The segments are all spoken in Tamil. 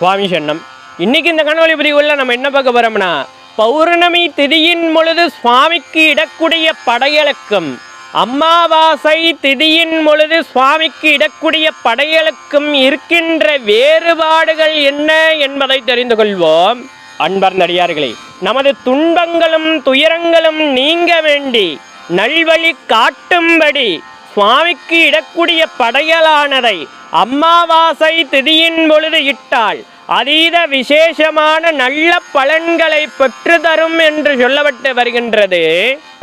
சுவாமி சென்னம் இன்னைக்கு இந்த கனவழி பதிவுகளில் நம்ம என்ன பார்க்க போறோம்னா பௌர்ணமி திதியின் பொழுது சுவாமிக்கு இடக்கூடிய படையலுக்கும் அமாவாசை திதியின் பொழுது சுவாமிக்கு இடக்கூடிய படையலுக்கும் இருக்கின்ற வேறுபாடுகள் என்ன என்பதை தெரிந்து கொள்வோம். அன்பர் நடிகார்களே நமது துன்பங்களும் துயரங்களும் நீங்க வேண்டி நல்வழி காட்டும்படி சுவாமிக்கு இடக்கூடிய படையலானதை அம்மாவாசை திதியின் பொழுது இட்டால் அதீத விசேஷமான நல்ல பலன்களை பெற்று தரும் என்று சொல்லப்பட்டு வருகின்றது.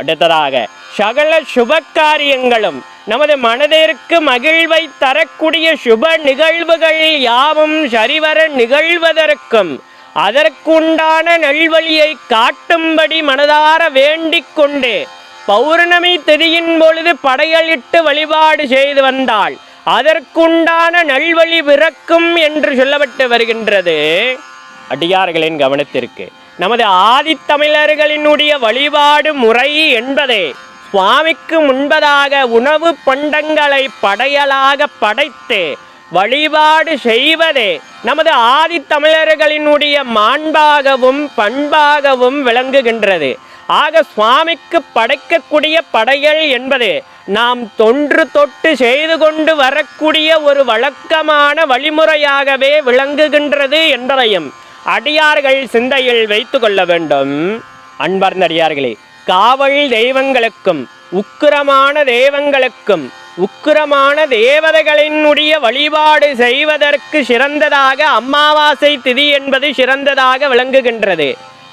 அடுத்ததாக சகல சுப காரியங்களும் நமது மனதிற்கு மகிழ்வை தரக்கூடிய சுப நிகழ்வுகள் யாவும் சரிவர நிகழ்வதற்கும் அதற்குண்டான நல்வழியை காட்டும்படி மனதார வேண்டிக் கொண்டு பௌர்ணமி திதியின் பொழுது படையலிட்டு வழிபாடு செய்து வந்தால் அதற்குண்டான நல்வழி பிறக்கும் என்று சொல்லப்பட்டு வருகின்றது. அடியார்களின் கவனத்திற்கு நமது ஆதித்தமிழர்களினுடைய வழிபாடு முறை என்பதே. சுவாமிக்கு முன்பதாக உணவு பண்டங்களை படையலாக படைத்து வழிபாடு செய்வதே நமது ஆதித்தமிழர்களினுடைய மாண்பாகவும் பண்பாகவும் விளங்குகின்றது. ஆக சுவாமிக்கு படைக்கக்கூடிய படையல் என்பது நாம் தொன்று தொட்டு செய்து கொண்டு வரக்கூடிய ஒரு வழக்கமான வழிமுறையாகவே விளங்குகின்றது என்பதையும் அடியார்கள் சிந்தையில் வைத்து கொள்ள வேண்டும். அன்பர்ந்த அடியார்களே காவல் தெய்வங்களுக்கும் உக்கிரமான தெய்வங்களுக்கும் உக்கிரமான தேவதைகளினுடைய வழிபாடு செய்வதற்கு சிறந்ததாக அமாவாசை திதி என்பது சிறந்ததாக விளங்குகின்றது.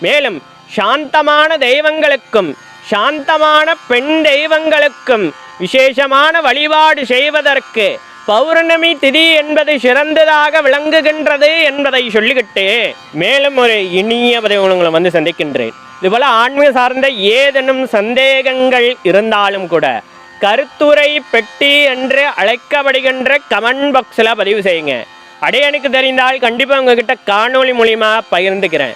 மேலும் சாந்தமான தெய்வங்களுக்கும் சாந்தமான பெண் தெய்வங்களுக்கும் விசேஷமான வழிபாடு செய்வதற்கு பௌர்ணமி திதி என்பது சிறந்ததாக விளங்குகின்றது என்பதை சொல்லிக்கிட்டு மேலும் ஒரு இனிய பதிவு உங்களை வந்து சந்திக்கின்றேன். இதுபோல் ஆன்மீக சார்ந்த ஏதேனும் சந்தேகங்கள் இருந்தாலும் கூட கருத்துரை பெட்டி என்று அழைக்கப்படுகின்ற கமெண்ட் பாக்ஸில் பதிவு செய்யுங்க. அடைய எனக்கு தெரிந்தால் கண்டிப்பாக உங்ககிட்ட காணொளி மூலியமாக பகிர்ந்துக்கிறேன்.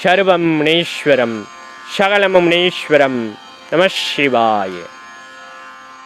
സർവം മുണീശ്വരം ശകലമുണീശ്വരം നമ ശിവായ.